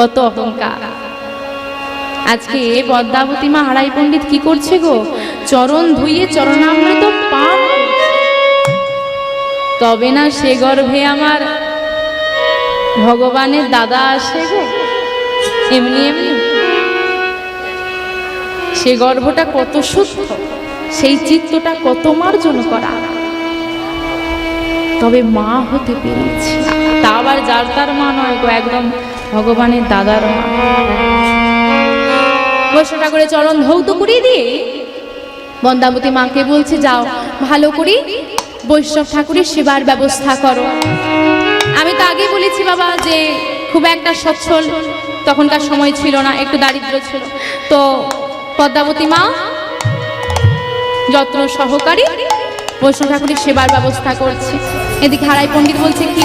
কত অহংকার। আজকে পদ্মাবতী মা হারাই পণ্ডিত কি করছে গো? চরণ ধুইয়ে চরণামৃত করছে। তবে না সে গর্ভে আমার ভগবানের দাদা আসে গো। এমনি এমনি সে গর্ভটা কত শুদ্ধ, সেই চিত্তটা কত মার্জন করা। তবে মা হতে পেরেছি। তা আবার যার তার মা নয় গো, একদম ভগবানের দাদার মা। ঠাকুরের চরণ ধৌত করিয়ে দিয়ে বন্দাবতী মাকে বলছে, যাও, ভালো করে বৈষ্ণব ঠাকুরের সেবার ব্যবস্থা করো। আমি তো আগে বলেছি বাবা যে খুব একটা সচ্ছল, তখনকার সময় ছিল না, একটু দারিদ্র ছিল। তো পদ্মাবতী মা যত্ন সহকারী বৈষ্ণব ঠাকুরের সেবার ব্যবস্থা করছে। এদিকে হারাই পণ্ডিত বলছে, কি